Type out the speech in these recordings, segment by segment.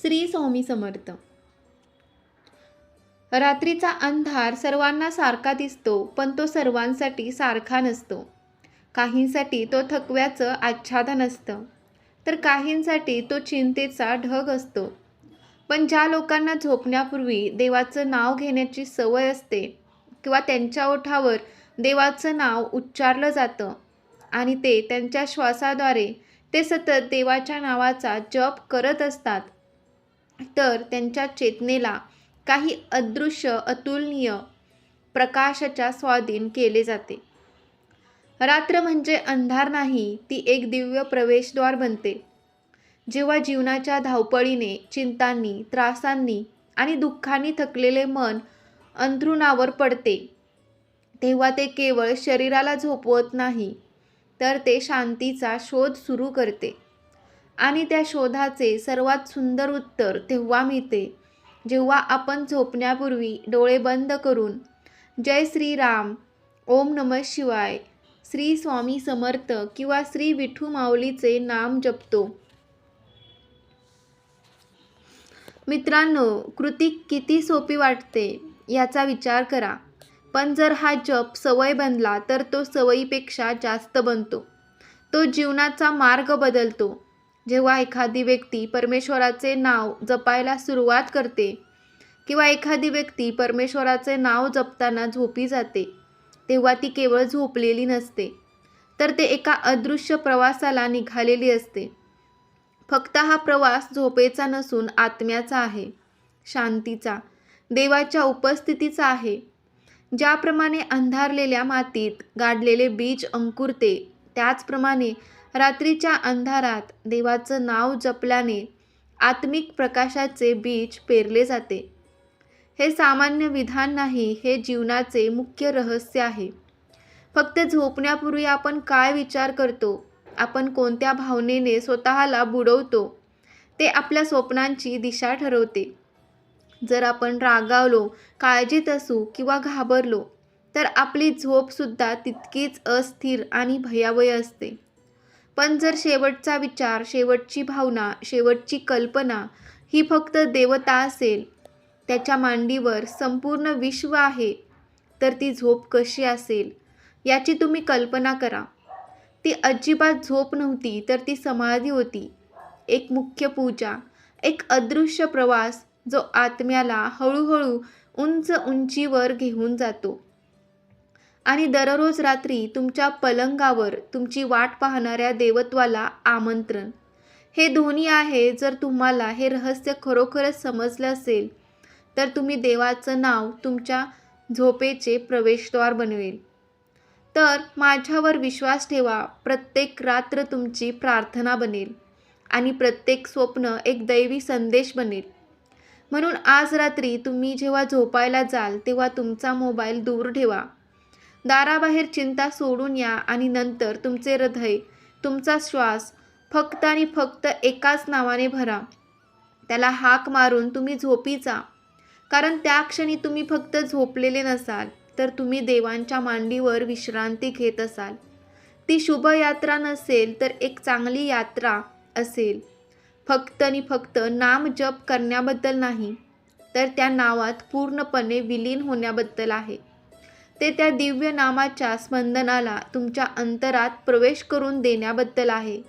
श्री स्वामी समर्थ. रात्रीचा अंधार सर्वांना सारखा दिसतो पण तो सर्वांसाठी सारखा नसतो. काहींसाठी तो थकव्याचं आच्छादन असतं. तर काहींसाठी तो चिंतेचा ढग असतो. पण ज्या लोकांना झोपण्यापूर्वी देवाचं नाव घेण्याची सवय असते किंवा त्यांच्या ओठावर देवाचं नाव उच्चारलं जातं आणि ते त्यांच्या श्वासाद्वारे ते सतत देवाच्या नावाचा जप करत असतात तर त्यांच्या चेतनेला काही अदृश्य अतुलनीय प्रकाशाच्या स्वाधीन केले जाते. रात्र म्हणजे अंधार नाही ती एक दिव्य प्रवेशद्वार बनते. जेव्हा जीवनाच्या धावपळीने चिंतांनी त्रासांनी आणि दुःखांनी थकलेले मन अंथरुणावर पडते तेव्हा ते केवळ शरीराला झोपवत नाही तर ते शांतीचा शोध सुरू करते. आणि त्या शोधाचे सर्वात सुंदर उत्तर तेव्हा मिळते. जेव्हा आपण झोपण्यापूर्वी डोळे बंद करून जय श्रीराम ओम नम शिवाय श्री स्वामी समर्थ किंवा श्री विठू माऊलीचे नाम जपतो. मित्रांनो कृती किती सोपी वाटते याचा विचार करा. पण जर हा जप सवय बनला तर तो सवयीपेक्षा जास्त बनतो. तो जीवनाचा मार्ग बदलतो. जेव्हा एखादी व्यक्ती परमेश्वराचे नाव जपायला सुरुवात करते किंवा एखादी व्यक्ती परमेश्वराचे नाव जपताना झोपी जाते तेव्हा ती केवळ झोपलेली नसते तर ते एका अदृश्य प्रवासाला निघालेली असते. फक्त हा प्रवास झोपेचा नसून आत्म्याचा आहे शांतीचा देवाच्या उपस्थितीचा आहे. ज्याप्रमाणे अंधारलेल्या मातीत गाडलेले बीज अंकुरते त्याचप्रमाणे रात्रीच्या अंधारात देवाचं नाव जपल्याने आत्मिक प्रकाशाचे बीज पेरले जाते. हे सामान्य विधान नाही हे जीवनाचे मुख्य रहस्य आहे. फक्त झोपण्यापूर्वी आपण काय विचार करतो? आपण कोणत्या भावनेने स्वतःला बुडवतो? ते आपल्या स्वप्नांची दिशा ठरवते. जर आपण रागावलो काळजीत असू किंवा घाबरलो तर आपली झोपसुद्धा तितकीच अस्थिर आणि भयावह असते. पण जर शेवटचा विचार शेवटची भावना शेवटची कल्पना ही फक्त देवता असेल त्याच्या मांडीवर संपूर्ण विश्व आहे तर ती झोप कशी असेल याची तुम्ही कल्पना करा. ती अजिबात झोप नव्हती तर ती समाधी होती. एक मुख्य पूजा एक अदृश्य प्रवास जो आत्म्याला हळूहळू उंच उंचीवर घेऊन जातो. आणि दररोज रात्री तुमच्या पलंगावर तुमची वाट पाहणाऱ्या देवत्वाला आमंत्रण. हे दोन्ही आहे जर तुम्हाला हे रहस्य खरोखरच समजलं असेल तर तुम्ही देवाचं नाव तुमच्या झोपेचे प्रवेशद्वार बनवेल. तर माझ्यावर विश्वास ठेवा प्रत्येक रात्र तुमची प्रार्थना बनेल आणि प्रत्येक स्वप्न एक दैवी संदेश बनेल. म्हणून आज रात्री तुम्ही जेव्हा झोपायला जाल तेव्हा तुमचा मोबाईल दूर ठेवा. दाराबाहेर चिंता सोडून या आणि नंतर तुमचे हृदय तुमचा श्वास फक्त आणि फक्त एकाच नावाने भरा. त्याला हाक मारून तुम्ही झोपी जा. कारण त्या क्षणी तुम्ही फक्त झोपलेले नसाल तर तुम्ही देवांच्या मांडीवर विश्रांती घेत असाल. ती शुभयात्रा नसेल तर एक चांगली यात्रा असेल. फक्त आणि फक्त नाम जप करण्याबद्दल नाही तर त्या नावात पूर्णपणे विलीन होण्याबद्दल आहे. ते त्या दिव्य नामाच्या स्पंदनाला तुमच्या अंतरात प्रवेश करून देण्याबद्दल आहे.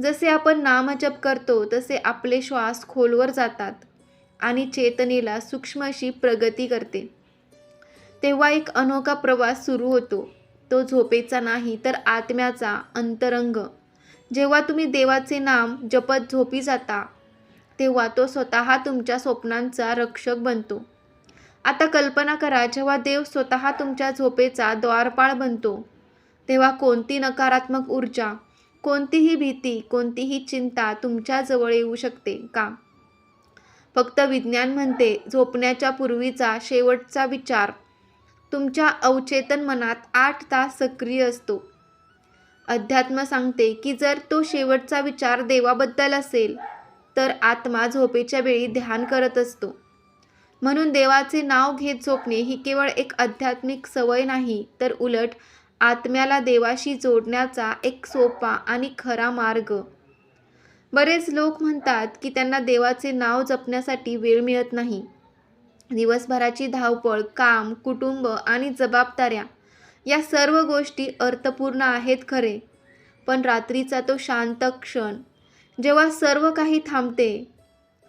जसे आपण नामजप करतो तसे आपले श्वास खोलवर जातात आणि चेतनेला सूक्ष्म अशी प्रगती करते. तेव्हा एक अनोखा प्रवास सुरू होतो. तो झोपेचा नाही तर आत्म्याचा अंतरंग. जेव्हा तुम्ही देवाचे नाम जपत झोपी जाता तेव्हा तो स्वतः तुमच्या स्वप्नांचा रक्षक बनतो. आता कल्पना करा जेव्हा देव स्वतः तुमच्या झोपेचा द्वारपाळ बनतो तेव्हा कोणती नकारात्मक ऊर्जा कोणतीही भीती कोणतीही चिंता तुमच्याजवळ येऊ शकते का? फक्त विज्ञान म्हणते झोपण्याच्या पूर्वीचा शेवटचा विचार तुमच्या अवचेतन मनात आठ तास सक्रिय असतो. अध्यात्म सांगते की जर तो शेवटचा विचार देवाबद्दल असेल तर आत्मा झोपेच्या वेळी ध्यान करत असतो. म्हणून देवाचे नाव घेत झोपणे ही केवळ एक आध्यात्मिक सवय नाही तर उलट आत्म्याला देवाशी जोडण्याचा एक सोपा आणि खरा मार्ग. बरेच लोक म्हणतात की त्यांना देवाचे नाव जपण्यासाठी वेळ मिळत नाही. दिवसभराची धावपळ काम कुटुंब आणि जबाबदाऱ्या या सर्व गोष्टी अर्थपूर्ण आहेत खरे. पण रात्रीचा तो शांत क्षण जेव्हा सर्व काही थांबते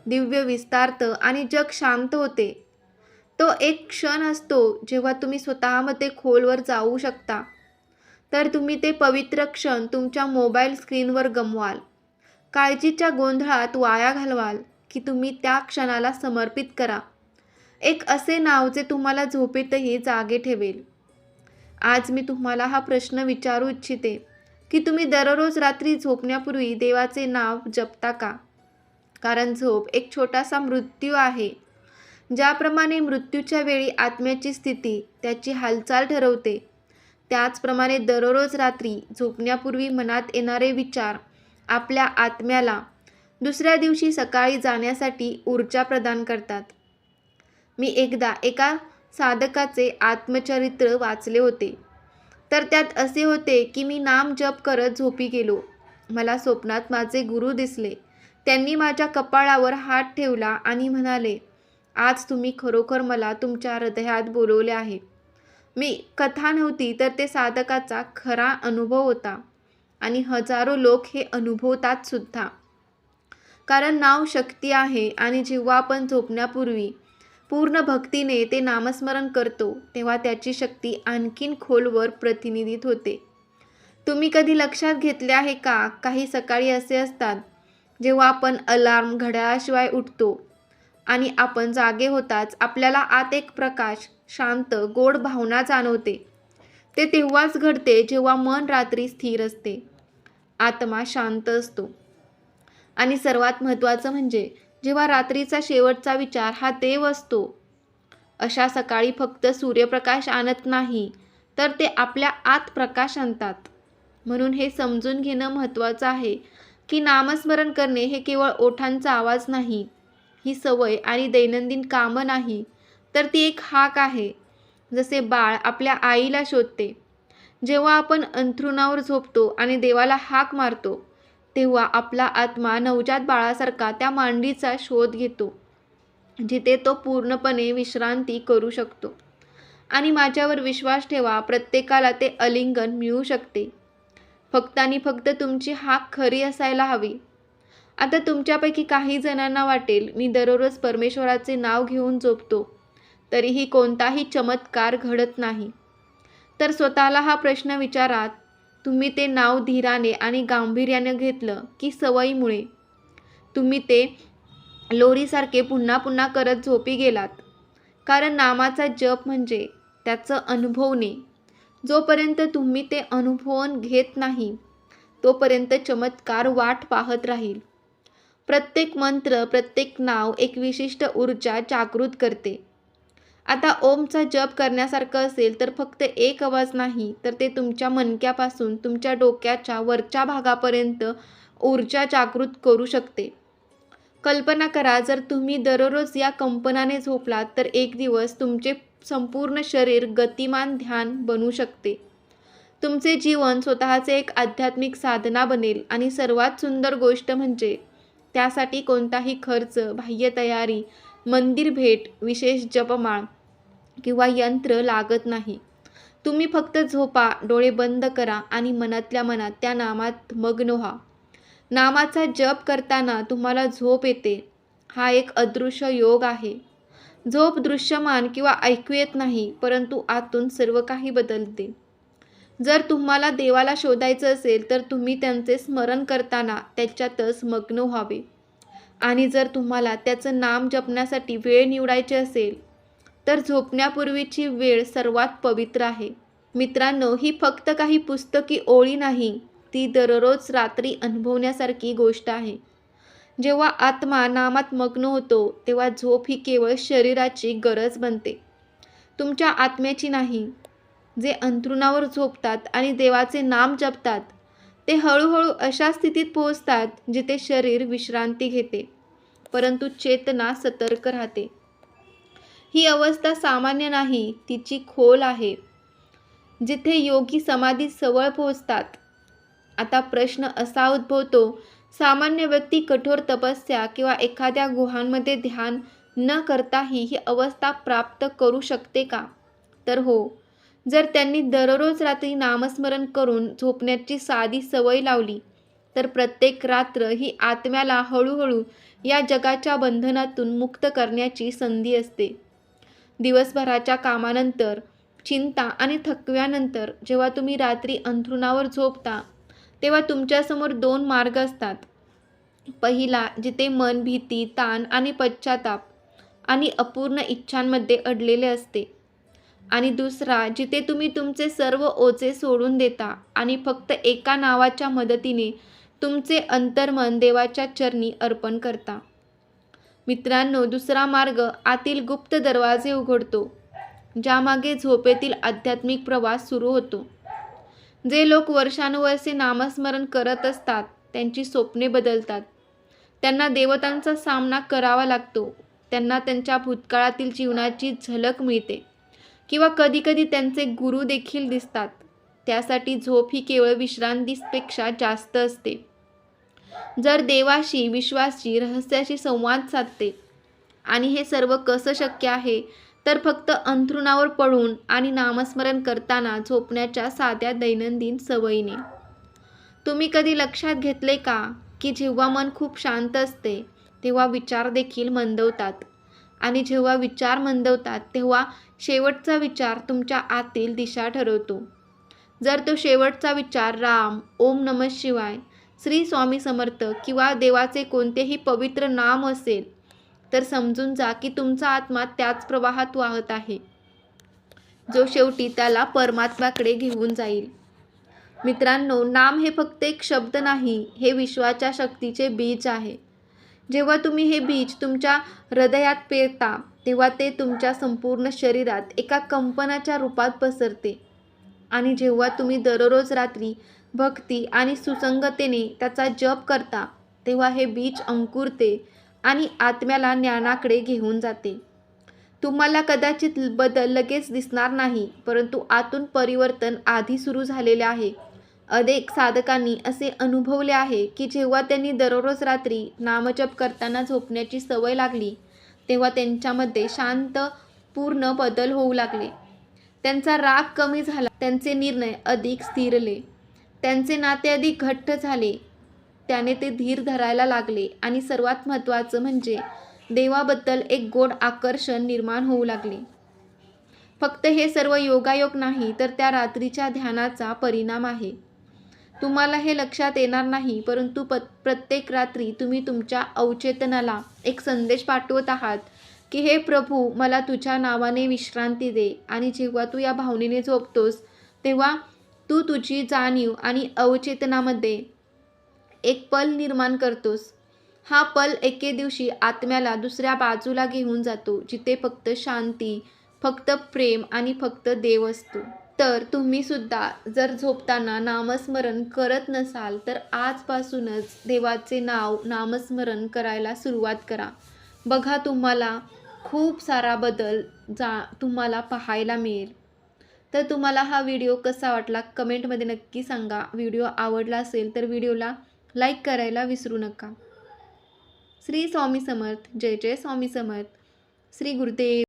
दिव्य विस्तारतं आणि जग शांत होते. तो एक क्षण असतो जेव्हा तुम्ही स्वतःमध्ये खोलवर जाऊ शकता. तर तुम्ही ते पवित्र क्षण तुमच्या मोबाईल स्क्रीनवर गमवाल. काळजीच्या गोंधळात वाया घालवाल की तुम्ही त्या क्षणाला समर्पित करा. एक असे नाव जे तुम्हाला झोपेतही जागे ठेवेल. आज मी तुम्हाला हा प्रश्न विचारू इच्छिते की तुम्ही दररोज रात्री झोपण्यापूर्वी देवाचे नाव जपता का? कारण झोप एक छोटासा मृत्यू आहे. ज्याप्रमाणे मृत्यूच्या वेळी आत्म्याची स्थिती त्याची हालचाल ठरवते त्याचप्रमाणे दररोज रात्री झोपण्यापूर्वी मनात येणारे विचार आपल्या आत्म्याला दुसऱ्या दिवशी सकाळी जाण्यासाठी ऊर्जा प्रदान करतात. मी एकदा एका साधकाचे आत्मचरित्र वाचले होते. तर त्यात असे होते की मी नाम जप करत झोपी गेलो. मला स्वप्नात माझे गुरु दिसले. त्यांनी माझ्या कपाळावर हात ठेवला आणि म्हणाले आज तुम्ही खरोखर मला तुमच्या हृदयात बोलवले आहे. मी कथा नव्हती तर ते साधकाचा खरा अनुभव होता आणि हजारो लोक हे अनुभवतात सुद्धा. कारण नाव शक्ती आहे आणि जेव्हा आपण झोपण्यापूर्वी पूर्ण भक्तीने ते नामस्मरण करतो तेव्हा त्याची शक्ती आणखीन खोलवर प्रतिनिधित होते. तुम्ही कधी लक्षात घेतले आहे का? काही सकाळी असे असतात जेव्हा आपण अलार्म घड्याळाशिवाय उठतो आणि आपण जागे होताच आपल्याला आत एक प्रकाश शांत गोड भावना जाणवते. ते तेव्हाच घडते जेव्हा मन रात्री स्थिर असते. आत्मा शांत असतो. आणि सर्वात महत्त्वाचं म्हणजे जेव्हा रात्रीचा शेवटचा विचार हा देव असतो अशा सकाळी फक्त सूर्यप्रकाश आणत नाही तर ते आपल्या आत प्रकाश आणतात. म्हणून हे समजून घेणं महत्त्वाचं आहे की नामस्मरण करणे हे केवळ ओठांचा आवाज नाही ही सवय आणि दैनंदिन कामं नाही तर ती एक हाक आहे. जसे बाळ आपल्या आईला शोधते जेव्हा आपण अंथरुणावर झोपतो आणि देवाला हाक मारतो तेव्हा आपला आत्मा नवजात बाळासारखा त्या मांडीचा शोध घेतो जिथे तो पूर्णपणे विश्रांती करू शकतो. आणि माझ्यावर विश्वास ठेवा प्रत्येकाला ते अलिंगन मिळू शकते. फक्त आणि फक्त तुमची हाक खरी असायला हवी. आता तुमच्यापैकी काही जणांना वाटेल मी दररोज परमेश्वराचे नाव घेऊन झोपतो तरीही कोणताही चमत्कार घडत नाही. तर स्वतःला हा प्रश्न विचारात तुम्ही ते नाव धीराने आणि गांभीर्याने घेतलं की सवयीमुळे? तुम्ही ते लोरीसारखे पुन्हा पुन्हा करत झोपी गेलात. कारण नामाचा जप म्हणजे त्याचं अनुभवणे. जोपर्यंत तुम्ही ते अनुभवून घेत नाही तोपर्यंत चमत्कार वाट पाहत राहील. प्रत्येक मंत्र प्रत्येक नाव एक विशिष्ट ऊर्जा जागृत करते. आता ओमचा जप करण्यासारखं असेल तर फक्त एक आवाज नाही तर ते तुमच्या मनक्यापासून तुमच्या डोक्याच्या वरच्या भागापर्यंत ऊर्जा जागृत करू शकते. कल्पना करा जर तुम्ही दररोज या कंपनाने झोपलात तर एक दिवस तुमचे संपूर्ण शरीर गतिमान ध्यान बनू शकते. तुमचे जीवन स्वतःचे एक आध्यात्मिक साधना बनेल आणि सर्वात सुंदर गोष्ट म्हणजे त्यासाठी कोणताही खर्च बाह्य तयारी मंदिर भेट विशेष जपमाळ किंवा यंत्र लागत नाही. तुम्ही फक्त झोपा डोळे बंद करा आणि मनातल्या मनात त्या नामात मग्न व्हा. नामाचा जप करताना तुम्हाला झोप येते. हा एक अदृश्य योग आहे. झोप दृश्यमान किंवा ऐकू येत नाही परंतु आतून सर्व काही बदलते. जर तुम्हाला देवाला शोधायचं असेल तर तुम्ही त्यांचे स्मरण करताना त्याच्यातच मग्न व्हावे. आणि जर तुम्हाला त्याचं नाम जपण्यासाठी वेळ निवडायची असेल तर झोपण्यापूर्वीची वेळ सर्वात पवित्र आहे. मित्रांनो ही फक्त काही पुस्तकी ओळी नाही ती दररोज रात्री अनुभवण्यासारखी गोष्ट आहे. जेव्हा आत्मा नामात मग्न होतो तेव्हा झोप ही केवळ शरीराची गरज बनते. तुमच्या आत्म्याची नाही. जे अंथरुणावर झोपतात आणि देवाचे नाम जपतात ते हळूहळू अशा स्थितीत पोहोचतात जिथे शरीर विश्रांती घेते परंतु चेतना सतर्क राहते. ही अवस्था सामान्य नाही तिची खोल आहे जिथे योगी समाधी सवळ पोहोचतात. आता प्रश्न असा उद्भवतो सामान्य व्यक्ती कठोर तपस्या किंवा एखाद्या गुहांमध्ये ध्यान न करताही ही अवस्था प्राप्त करू शकते का? तर हो. जर त्यांनी दररोज रात्री नामस्मरण करून झोपण्याची साधी सवय लावली तर प्रत्येक रात्र ही आत्म्याला हळूहळू या जगाच्या बंधनातून मुक्त करण्याची संधी असते. दिवसभराच्या कामानंतर चिंता आणि थकव्यानंतर जेव्हा तुम्ही रात्री अंथरुणावर झोपता तेव्हा तुमच्यासमोर दोन मार्ग असतात. पहिला जिथे मन भीती ताण आणि पश्चाताप आणि अपूर्ण इच्छांमध्ये अडलेले असते. आणि दुसरा जिथे तुम्ही तुमचे सर्व ओझे सोडून देता आणि फक्त एका नावाच्या मदतीने तुमचे अंतर्मन देवाच्या चरणी अर्पण करता. मित्रांनो दुसरा मार्ग आतील गुप्त दरवाजे उघडतो ज्यामागे झोपेतील आध्यात्मिक प्रवास सुरू होतो. जे लोक वर्षानुवर्षे नामस्मरण करत असतात त्यांची स्वप्ने बदलतात. त्यांना देवतांचा सामना करावा लागतो. त्यांना त्यांच्या भूतकाळातील जीवनाची झलक मिळते. किंवा कधीकधी त्यांचे गुरु देखील दिसतात. त्यासाठी झोप ही केवळ विश्रांतीपेक्षा जास्त असते. जर देवाशी विश्वाशी रहस्याशी संवाद साधते आणि हे सर्व कसं शक्य आहे तर फक्त अंथरुणावर पडून आणि नामस्मरण करताना झोपण्याच्या साध्या दैनंदिन सवयीने. तुम्ही कधी लक्षात घेतले का की जेव्हा मन खूप शांत असते तेव्हा विचार देखील मंदवतात? आणि जेव्हा विचार मंदवतात तेव्हा शेवटचा विचार तुमच्या आतील दिशा ठरवतो. जर तो शेवटचा विचार राम ओम नम शिवाय श्री स्वामी समर्थ किंवा देवाचे कोणतेही पवित्र नाम असेल तर समजून जा की तुमचा आत्मा त्याच प्रवाहात वाहत आहे. जो शेवटी त्याला परमात्म्याकडे घेऊन जाईल. मित्रांनो नाम हे फक्त एक शब्द नाही हे विश्वाच्या शक्तीचे बीज आहे. जेव्हा तुम्ही हे बीज तुमच्या हृदयात पेरता तेव्हा ते तुमच्या संपूर्ण शरीरात एका कंपनाच्या रूपात पसरते. आणि जेव्हा तुम्ही दररोज रात्री भक्ती आणि सुसंगतेने त्याचा जप करता तेव्हा हे बीज अंकुरते आणि आत्म्याला ज्ञानाकडे घेऊन जाते. तुम्हाला कदाचित बदल लगेच दिसणार नाही परंतु आतून परिवर्तन आधी सुरू झालेले आहे. अनेक साधकांनी असे अनुभवले आहे की जेव्हा त्यांनी दररोज रात्री नामजप करताना झोपण्याची सवय लागली तेव्हा त्यांच्यामध्ये शांत पूर्ण बदल होऊ लागले. त्यांचा राग कमी झाला त्यांचे निर्णय अधिक स्थिरले. त्यांचे नाते अधिक घट्ट झाले. त्याने ते धीर धरायला लागले आणि सर्वात महत्त्वाचं म्हणजे देवाबद्दल एक गोड आकर्षण निर्माण होऊ लागले. फक्त हे सर्व योगायोग नाही तर त्या रात्रीच्या ध्यानाचा परिणाम आहे. तुम्हाला हे लक्षात येणार नाही परंतु प प्रत्येक रात्री तुम्ही तुमच्या अवचेतनाला एक संदेश पाठवत आहात की हे प्रभू मला तुझ्या नावाने विश्रांती दे आणि जेव्हा तू या भावनेने झोपतोस तेव्हा तू तुझी जाणीव आणि अवचेतनामध्ये एक पल निर्माण करतोस. हा पल एके दिवशी आत्म्याला दुसऱ्या बाजूला घेऊन जातो जिथे फक्त शांती फक्त प्रेम आणि फक्त देव असतो. तर तुम्ही सुद्धा जर झोपताना नामस्मरण करत नसाल तर आजपासूनच देवाचे नाव नामस्मरण करायला सुरुवात करा. बघा तुम्हाला खूप सारा बदल जा तुम्हाला पाहायला मिळेल. तर तुम्हाला हा व्हिडिओ कसा वाटला? कमेंटमध्ये नक्की सांगा. व्हिडिओ आवडला असेल तर व्हिडिओला लाईक करायला विसरू नका. श्री स्वामी समर्थ. जय जय स्वामी समर्थ. श्री गुरुदेव.